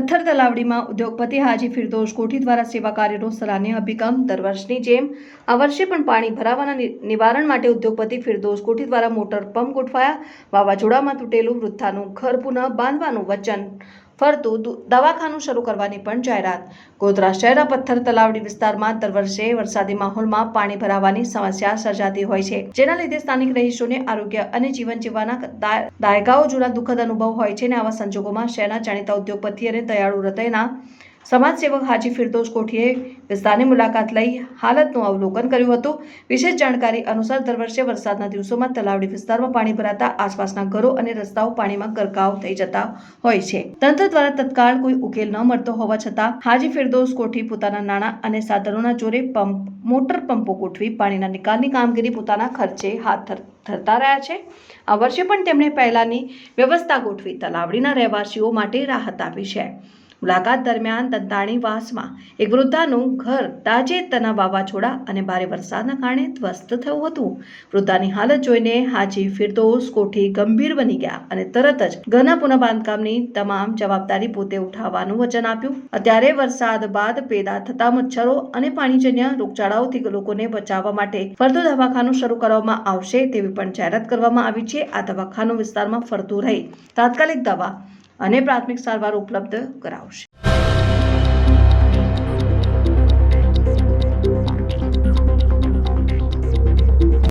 પથ્થર તલાવડીમાં ઉદ્યોગપતિ હાજી ફિરદોશ કોઠી દ્વારા સેવા કાર્યનો સરાહનીય અભિગમ દર વર્ષની જેમ આ વર્ષે પણ પાણી ભરાવાના નિવારણ માટે ઉદ્યોગપતિ ફિરદોશ કોઠી દ્વારા મોટર પંપ ગોઠવાયા. વાવાઝોડામાં તૂટેલું વૃદ્ધાનું ઘર પુનઃ બાંધવાનું વચન ફરતું દવાખાનું શરૂ કરવાની પણ જાહેરાત. ગોધરા શહેરના પથ્થર તલાવડી વિસ્તારમાં દર વર્ષે વરસાદી માહોલમાં પાણી ભરાવાની સમસ્યા સર્જાતી હોય છે, જેના લીધે સ્થાનિક રહીશોને આરોગ્ય અને જીવન જીવવાના દાયકાઓ જૂના દુઃખદ અનુભવ હોય છે અને આવા સંજોગોમાં શહેરના જાણીતા ઉદ્યોગપતિ અને દયાળુ હૃદયના સમાજસેવક હાજી ફિરદોસ કોઠીએ વિસ્તારની મુલાકાત લઈ હાલતનું અવલોકન કર્યું હતું. વિશેષ જાણકારી અનુસાર દર વર્ષે વરસાદના દિવસોમાં તલાવડી વિસ્તારમાં પાણી ભરાતા આસપાસના ઘરો અને રસ્તાઓ પાણીમાં ગરકાવ થઈ જતા હોય છે. તંત્ર દ્વારા તત્કાળ કોઈ ઉકેલ ન મળતો હોવા છતાં હાજી ફિરદોસ કોઠી પોતાના નાણાં અને સાધનોના જોરે પંપ, મોટર પંપો ગોઠવી પાણીના નિકાલની કામગીરી પોતાના ખર્ચે હાથ ધરતા રહ્યા છે. આ વર્ષે પણ તેમણે પહેલાની વ્યવસ્થા ગોઠવી તલાવડીના રહેવાસીઓ માટે રાહત આપી છે. મુલાકાત દરમિયાન દંતાણી વાસમાં એક વૃદ્ધાનું ઘર તાજેતરના વાવાઝોડા અને ભારે વરસાદના કારણે ધ્વસ્ત થયું હતું. વૃદ્ધાની હાલત જોઈને હાજી ફિરદોસ કોઠી ગંભીર બની ગયા અને તરત જ ઘરના પુનઃ બાંધકામની તમામ જવાબદારી પોતે ઉઠાવવાનું વચન આપ્યું. અત્યારે વરસાદ બાદ પેદા થતા મચ્છરો અને પાણીજન્ય રોગચાળાઓથી લોકોને બચાવવા માટે ફરતું દવાખાનું શરૂ કરવામાં આવશે તેવી પણ જાહેરાત કરવામાં આવી છે. આ દવાખાનું વિસ્તારમાં ફરતું રહી તાત્કાલિક દવા અને પ્રાથમિક સારવાર ઉપલબ્ધ કરાવશે.